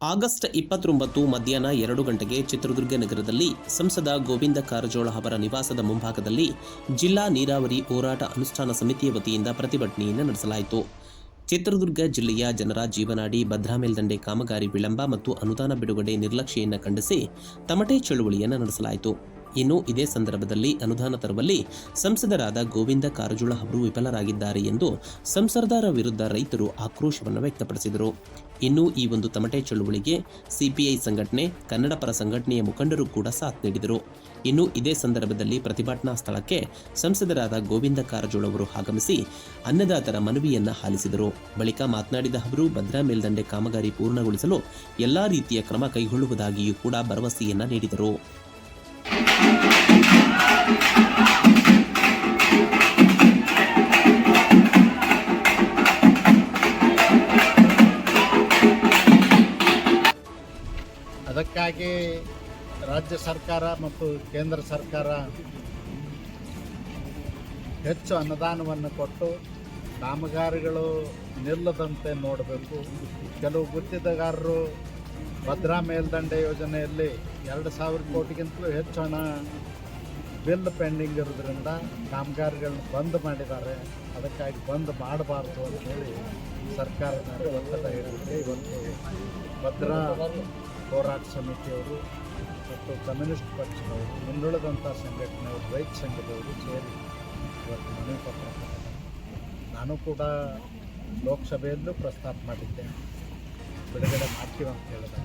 August ಇಪ್ಪತ್ತೊಂಬತ್ತು ಮಧ್ಯಾಹ್ನ ಎರಡು ಗಂಟೆಗೆ ಚಿತ್ರದುರ್ಗ ನಗರದಲ್ಲಿ ಸಂಸದ ಗೋವಿಂದ ಕಾರಜೋಳ ಅವರ ನಿವಾಸದ ಮುಂಭಾಗದಲ್ಲಿ ಜಿಲ್ಲಾ ನೀರಾವರಿ ಹೋರಾಟ ಅನುಷ್ಠಾನ ಸಮಿತಿಯ ವತಿಯಿಂದ ಪ್ರತಿಭಟನೆಯನ್ನು ನಡೆಸಲಾಯಿತು. ಚಿತ್ರದುರ್ಗ ಜಿಲ್ಲೆಯ ಜನರ ಜೀವನಾಡಿ, ಭದ್ರಾ ಮೇಲ್ದಂಡೆ ಕಾಮಗಾರಿ ವಿಳಂಬ ಮತ್ತು ಅನುದಾನ ಬಿಡುಗಡೆ ನಿರ್ಲಕ್ಷ್ಯೆಯನ್ನು ಖಂಡಿಸಿ ತಮಟೆ ಚಳುವಳಿಯನ್ನು ನಡೆಸಲಾಯಿತು. ಇನ್ನು ಇದೇ ಸಂದರ್ಭದಲ್ಲಿ ಅನುದಾನ ತರುವಲ್ಲಿ ಸಂಸದರಾದ ಗೋವಿಂದ ಕಾರಜೋಳ ಅವರು ವಿಫಲರಾಗಿದ್ದಾರೆ ಎಂದು ಸಂಸದರ ವಿರುದ್ಧ ರೈತರು ಆಕ್ರೋಶವನ್ನು ವ್ಯಕ್ತಪಡಿಸಿದರು. ಇನ್ನು ಈ ಒಂದು ತಮಟೆ ಚಳುವಳಿಗೆ ಸಿಪಿಐ ಸಂಘಟನೆ, ಕನ್ನಡ ಪರ ಸಂಘಟನೆಯ ಮುಖಂಡರು ಕೂಡ ಸಾಥ್ ನೀಡಿದರು. ಇನ್ನು ಇದೇ ಸಂದರ್ಭದಲ್ಲಿ ಪ್ರತಿಭಟನಾ ಸ್ಥಳಕ್ಕೆ ಸಂಸದರಾದ ಗೋವಿಂದ ಕಾರಜೋಳ ಅವರು ಆಗಮಿಸಿ ಅನ್ನದಾತರ ಮನವಿಯನ್ನು ಆಲಿಸಿದರು ಬಳಿಕ ಮಾತನಾಡಿದ ಅವರು, ಭದ್ರಾ ಮೇಲ್ದಂಡೆ ಕಾಮಗಾರಿ ಪೂರ್ಣಗೊಳಿಸಲು ಎಲ್ಲಾ ರೀತಿಯ ಕ್ರಮ ಕೈಗೊಳ್ಳುವುದಾಗಿಯೂ ಕೂಡ ಭರವಸೆಯನ್ನ ನೀಡಿದರು. ಅದಕ್ಕಾಗಿ ರಾಜ್ಯ ಸರ್ಕಾರ ಮತ್ತು ಕೇಂದ್ರ ಸರ್ಕಾರ ಹೆಚ್ಚು ಅನುದಾನವನ್ನು ಕೊಟ್ಟು ಕಾಮಗಾರಿಗಳು ನಿಲ್ಲದಂತೆ ನೋಡಬೇಕು. ಕೆಲವು ಗುತ್ತಿಗೆದಾರರು ಭದ್ರಾ ಮೇಲ್ದಂಡೆ ಯೋಜನೆಯಲ್ಲಿ ಎರಡು ಸಾವಿರ ಕೋಟಿಗಿಂತಲೂ ಹೆಚ್ಚು ಹಣ ಬಿಲ್ ಪೆಂಡಿಂಗ್ ಇರೋದ್ರಿಂದ ಕಾಮಗಾರಿಗಳನ್ನ ಬಂದ್ ಮಾಡಿದ್ದಾರೆ. ಅದಕ್ಕಾಗಿ ಬಂದ್ ಮಾಡಬಾರ್ದು ಅಂತೇಳಿ ಸರ್ಕಾರದ ಒತ್ತಡ ಹೇಳಿದ್ರೆ ಇವತ್ತು ಭದ್ರಾ ಹೋರಾಟ ಸಮಿತಿಯವರು ಮತ್ತು ಕಮ್ಯುನಿಸ್ಟ್ ಪಕ್ಷದವರು ಮುಂದುಳಿದಂಥ ಸಂಘಟನೆಯವರು, ರೈತ ಸಂಘದವರು ಸೇರಿ ಇವತ್ತು ಮನವಿ ಪತ್ರ ನಾನು ಕೂಡ ಲೋಕಸಭೆಯಲ್ಲೂ ಪ್ರಸ್ತಾಪ ಮಾಡಿದ್ದೆ ಬಿಡುಗಡೆ ಮಾಡ್ತೀವಿ ಅಂತ ಹೇಳಿದೆ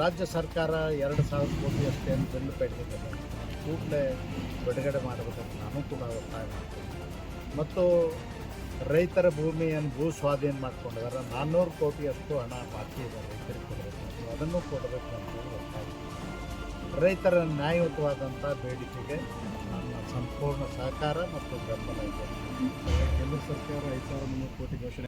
ರಾಜ್ಯ ಸರ್ಕಾರ ಎರಡು ಸಾವಿರ ಕೋಟಿ ಅಷ್ಟೇನು ಬಿಲ್ ಪೆಟ್ಟಿದ್ದಾರೆ ಕೂಡಲೇ ಬಿಡುಗಡೆ ಮಾಡಬೇಕಂತ ನಾನು ಕೂಡ ಒತ್ತಾಯ ಮಾಡ್ತೀನಿ ಮತ್ತು ರೈತರ ಭೂಮಿಯನ್ನು ಭೂ ಸ್ವಾಧೀನ ಮಾಡ್ಕೊಂಡಿದ್ದಾರೆ ನಾನ್ನೂರು ಕೋಟಿಯಷ್ಟು ಹಣ ಬಾಕಿ ಇದೆ ರೈತರಿಗೆ ಕೊಡಬೇಕು. ಅದನ್ನು ಕೊಡಬೇಕು ಅಂತ ಹೇಳಿ ಒತ್ತಾಯ ರೈತರ ನ್ಯಾಯಯುತವಾದಂಥ ಬೇಡಿಕೆಗೆ ನನ್ನ ಸಂಪೂರ್ಣ ಸಹಕಾರ ಮತ್ತು ಬೆಂಬಲ ಇದೆ ಕೇಂದ್ರ ಸರ್ಕಾರ ಐದು ಸಾವಿರದ ಮುನ್ನೂರು ಕೋಟಿ ಘೋಷಣೆ